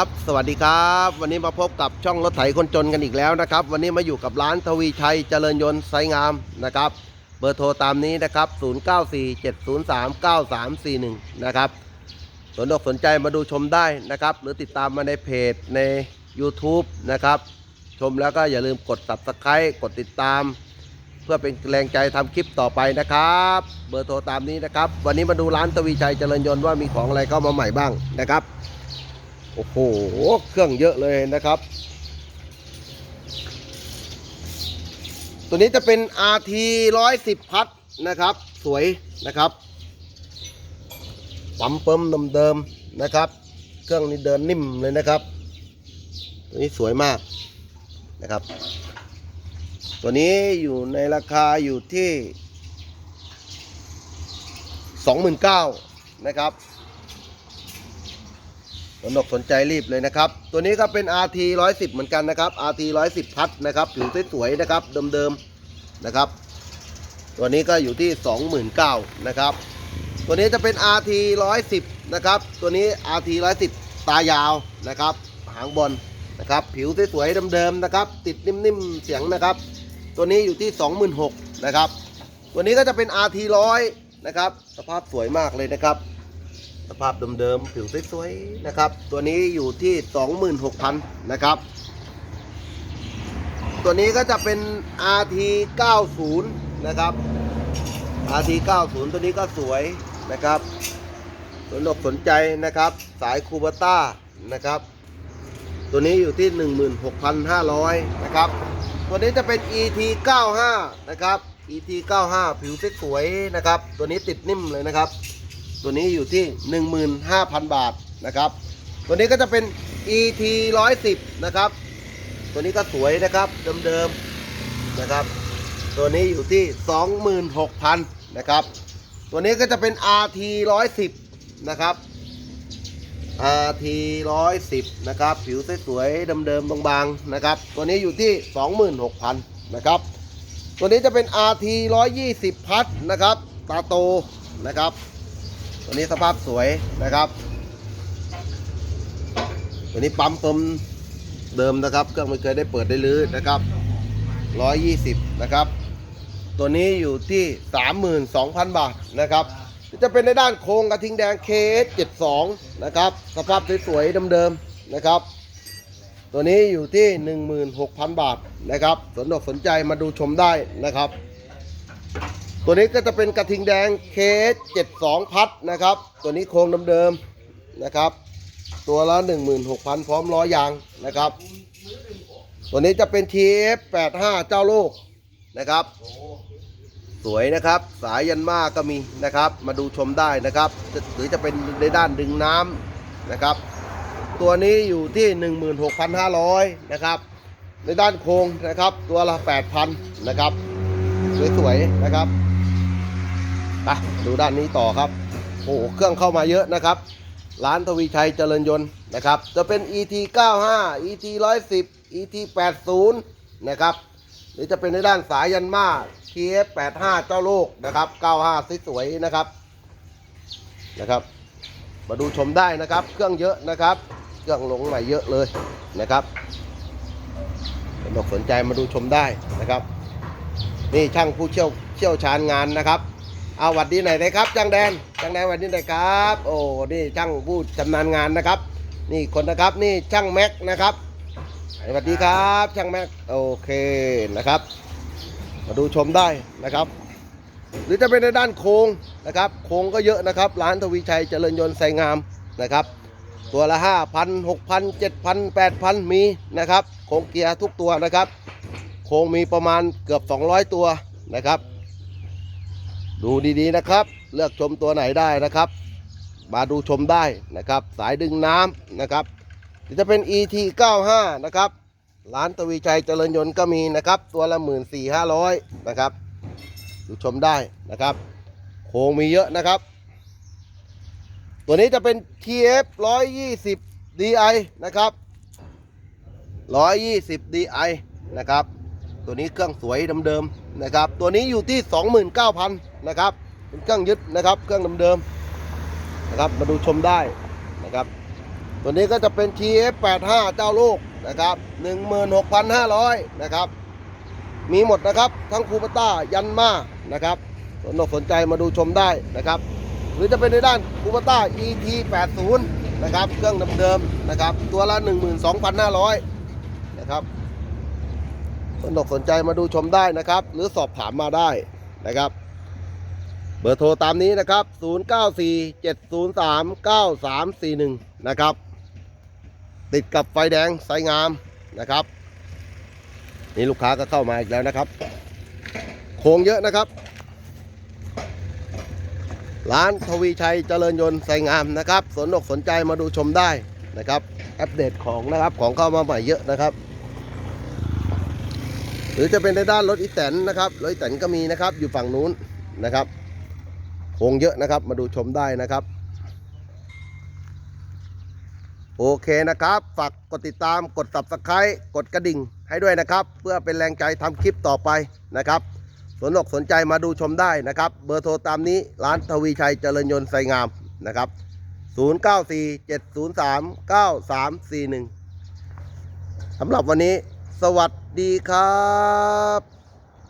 ครับสวัสดีครับ วันนี้มาพบกับช่องรถไถคนจนกันอีกแล้วนะครับ วันนี้มาอยู่กับร้านทวีชัยเจริญยนต์ไซงามนะครับ เบอร์โทรตามนี้นะครับ 0947039341 นะครับสนอกสนใจมาดูชมได้นะครับ หรือติดตามมาในเพจใน YouTube นะครับ ชมแล้วก็อย่าลืมกด Subscribe กดติดตาม เพื่อเป็นแรงใจทำคลิปต่อไปนะครับ เบอร์โทรตามนี้นะครับ วันนี้มาดูร้านทวีชัยเจริญยนต์ว่ามีของอะไรเข้ามาใหม่บ้างนะครับ โอ้โห เครื่องเยอะเลยนะครับ ตัวนี้จะเป็น RT 110 พัดนะครับ สวยนะครับ ปั๊มเปิมเดิมๆนะครับ เครื่องนี้เดินนิ่มเลยนะครับ ตัวนี้สวยมากนะครับ ตัวนี้อยู่ในราคาอยู่ที่ 29,000นะครับ สนอกสนใจรีบเลยนะครับ ตัวนี้ก็เป็น RT 110 เหมือนกันนะครับ RT 110 พัดนะครับผิวสวยๆนะครับเดิมๆนะครับ ตัวนี้ก็อยู่ที่ 29,000นะครับ ตัวนี้จะเป็น RT 110 นะครับ ตัวนี้ RT 110 ตายาวนะครับ หางบอลนะครับ ผิวสวยๆเดิมๆนะครับ ติดนิ่มๆเสียงนะครับ ตัวนี้อยู่ที่ 26,000นะครับ ตัวนี้ก็จะเป็น RT 100นะครับ สภาพสวยมากเลยนะครับ สภาพเดิมๆผิวสวยๆนะครับ ตัวนี้อยู่ที่ 26,000 นะครับ ตัวนี้ก็จะเป็น RT 90นะครับ RT 90ตัวนี้ก็สวยนะครับสนอกสนใจนะครับ สายคูบาต้านะครับ ตัวนี้อยู่ที่ 16,500 นะครับ ตัวนี้จะเป็น ET 95นะครับ ET 95ผิวสวยๆนะครับ ตัวนี้ติดนิ่มเลยนะครับ ตัวนี้อยู่ที่ 15,000 บาทนะครับ ตัวนี้ก็จะเป็น ET 110นะครับ ตัวนี้ก็สวยนะครับเดิมๆนะครับ ตัวนี้อยู่ที่ 26,000นะครับ ตัวนี้ก็จะเป็น RT 110นะครับ RT 110นะครับ ผิวสวยๆเดิมๆบางๆนะครับ ตัวนี้อยู่ที่ 26,000นะครับ ตัวนี้จะเป็น RT 120พัดนะครับ ตาโตนะครับ ตัวนี้สภาพสวยนะครับ ตัวนี้ปั๊มเติมเดิมนะครับ เครื่องไม่เคยได้เปิดได้ลื้อนะครับ 120 นะครับ ตัวนี้อยู่ที่ 32,000 บาทนะครับจะเป็นในด้านโครงกระทิงแดง KS72 นะครับ สภาพสวยๆเดิมๆนะครับ ตัวนี้อยู่ที่ 16,000 บาทนะครับ สนอกสนใจมาดูชมได้นะครับ ตัวนี้ก็จะเป็นกระทิงแดง KS72 พัดนะครับ ตัวนี้โครงเดิมๆนะครับ ตัวละ 16,000 พร้อมล้อยางนะครับ ตัวนี้จะเป็น TF85 เจ้าโลกนะครับ สวยนะครับ สายยันมาก็มีนะครับ มาดูชมได้นะครับ หรือจะเป็นในด้านดึงน้ำนะครับ ตัวนี้อยู่ที่ 16,500 นะครับ ในด้านโครงนะครับ ตัวละ 8,000 นะครับสวยๆนะครับ ไปดูด้านนี้ต่อครับโอ้โหเครื่องเข้ามาเยอะนะครับ ร้านทวีชัยเจริญยนต์นะครับ จะเป็น ET 95 ET 110 ET 80นะครับหรือจะเป็นในด้านสายยันมา TF 85เจ้าโลกนะครับ 95สวยๆนะครับนะครับ มาดูชมได้นะครับ เครื่องเยอะนะครับ เครื่องลงใหม่เยอะเลยนะครับสนอกสนใจมาดูชมได้นะครับ นี่ช่างผู้เชี่ยวเชี่ยวชาญงานนะครับ เอาหวัดดีหน่อยเลยครับช่างแดนช่างแดนหวัดดีหน่อยครับ โอ้นี่ช่างผู้ชำนาญงานนะครับ นี่คนนะครับนี่ช่างแม็กนะครับสวัสดีครับ ช่างแม็กโอเคนะครับ มาดูชมได้นะครับ หรือจะเป็นในด้านโค้งนะครับ โค้งก็เยอะนะครับ ร้านทวีชัยเจริญยนต์ไซงามนะครับ ตัวละห้าพันหกพันเจ็ดพันแปดพันมีนะครับโค้งเกียร์ทุกตัวนะครับ โค้งมีประมาณเกือบ 200 ตัวนะครับ ดูดีๆนะครับ เลือกชมตัวไหนได้นะครับ มาดูชมได้นะครับ สายดึงน้ำนะครับจะเป็น ET 95นะครับร้านตวีชัยเจริญยนต์ก็มีนะครับ ตัวละ1 4 5 0 0นะครับ ดูชมได้นะครับ โค้งมีเยอะนะครับ ตัวนี้จะเป็น TF 120 DI นะครับ 120 DI นะครับ ตัวนี้เครื่องสวยเดิมๆนะครับ ตัวนี้อยู่ที่ 29,000นะครับ เป็นเครื่องยึดนะครับ เครื่องเดิมๆนะครับ มาดูชมได้นะครับ ตัวนี้ก็จะเป็น TF85 เจ้าลูกนะครับ 16,500นะครับ มีหมดนะครับ ทั้งคูปต้ายันมานะครับสนอกสนใจมาดูชมได้นะครับ หรือจะเป็นในด้านคูปต้า ET80 นะครับ เครื่องเดิมๆนะครับ ตัวละ 12,500นะครับ สนอกสนใจมาดูชมได้นะครับ หรือสอบถามมาได้นะครับ เบอร์โทรตามนี้นะครับ 0947039341 นะครับ ติดกับไฟแดงไซงามนะครับ นี่ลูกค้าก็เข้ามาอีกแล้วนะครับ โค้งเยอะนะครับ ร้านทวีชัยเจริญยนต์ไซงามนะครับ สนอกสนใจมาดูชมได้นะครับ อัปเดตของนะครับของเข้ามาใหม่เยอะนะครับ หรือจะเป็นในด้านรถอีแตนนะครับรถอีแตนก็มีนะครับ อยู่ฝั่งนู้นนะครับโค้งเยอะนะครับ มาดูชมได้นะครับ โอเคนะครับ ฝากกดติดตามกด subscribe กดกระดิ่งให้ด้วยนะครับ เพื่อเป็นแรงใจทำคลิปต่อไปนะครับ สนอกสนใจมาดูชมได้นะครับ เบอร์โทรตามนี้ร้านทวีชัยเจริญยนต์ไซงามนะครับ 0947039341สำหรับวันนี้ สวัสดีครับ